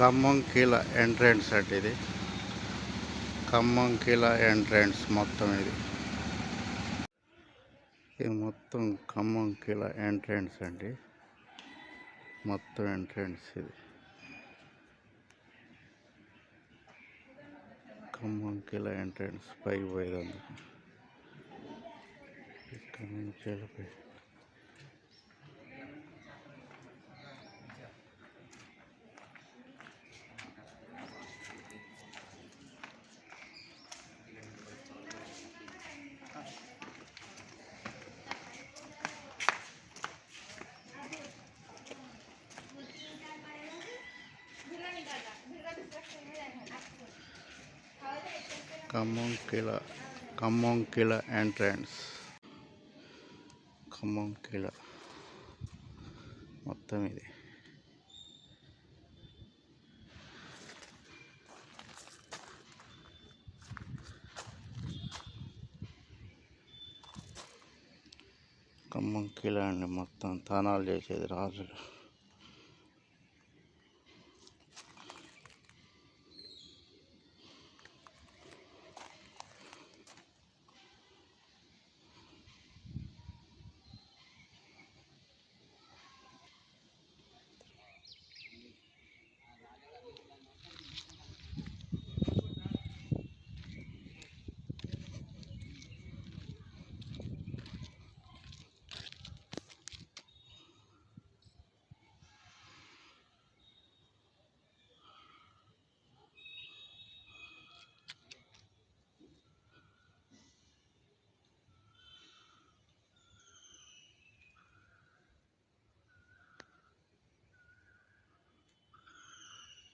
Khammam కీల entrance అండి ఇది. Khammam కీల entrance మొత్తం ఇది. ఇది మొత్తం ఖమ్మం కీల ఎంట్రన్స్ అండి. మొత్తం ఎంట్రన్స్ ఇది. ఖమ్మం కీల ఎంట్రన్స్ పైకి పోయేదందుకు ఇక్కడ నుంచి వెళ్ళిపోయి ఖమ్మం కిల ఖమ్మం కిల ఎంట్రన్స్ ఖమ్మంకిల మొత్తం ఇది. ఖమ్మం కిల అండి మొత్తం. తానాలు చేసేది రాజులు.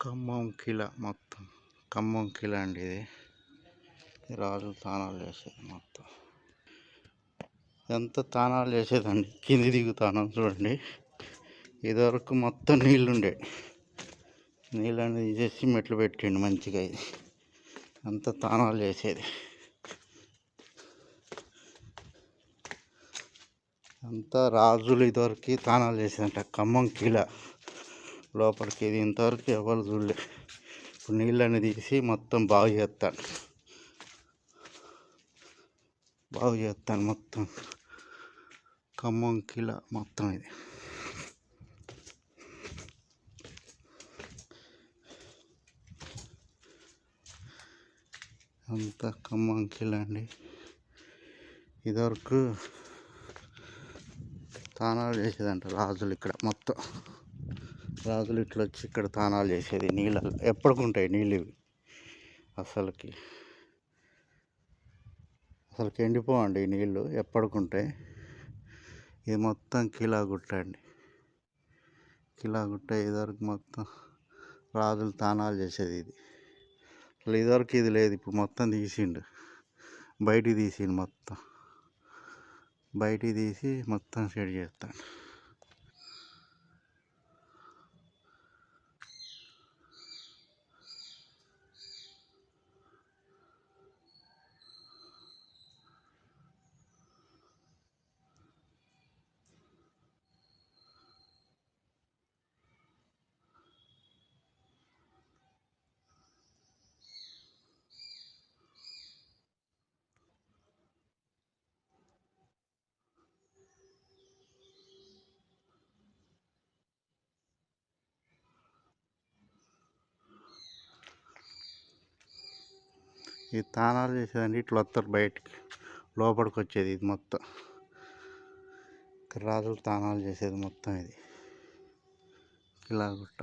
ఖమ్మం కిల మొత్తం. ఖమ్మం కిల అండి ఇది. రాజు తానాలు చేసేది మొత్తం. ఎంత తానాలు చేసేదండి? కింది దిగుతానం చూడండి. ఇదివరకు మొత్తం నీళ్ళు ఉండే నీళ్ళని తీసేసి మెట్లు పెట్టిండు మంచిగా ఇది. అంత తానాలు చేసేది. అంతా రాజులు ఇదివరకు తానాలు చేసేదంట ఖమ్మం కిల. లోపలికి ఇది ఇంతవరకు ఎవరు చూడలే. ఇప్పుడు నీళ్ళని తీసి మొత్తం బాగు చేస్తాను. బాగు చేస్తాను మొత్తం. ఖమ్మం కిల మొత్తం ఇది. అంతా ఖమ్మం కిల అండి. ఇదివరకు తానాలు చేసేదంట రాజులు ఇక్కడ మొత్తం. రాజులు ఇట్లా వచ్చి ఇక్కడ తానాలు చేసేది నీళ్ళల్లో ఎప్పటికుంటాయి నీళ్ళు ఇవి అసలుకి అసలుకి ఎండిపోవండి ఈ నీళ్ళు ఎప్పటికుంటాయి ఇది మొత్తం కిలా గుట్ట అండి. కిలా గుట్ట ఇదివరకు మొత్తం రాజులు తానాలు చేసేది ఇది. అసలు ఇదివరకు ఇది లేదు ఇప్పుడు మొత్తం తీసిండు. బయటికి తీసిండు మొత్తం. బయటికి తీసి మొత్తం సెట్ చేస్తాను ఈ తానాలు చేసేదండి ఇట్లా వస్తారు బయటికి. లోపలికి వచ్చేది ఇది మొత్తం. రాజులు తానాలు చేసేది మొత్తం ఇది. ఇలా గుట్ట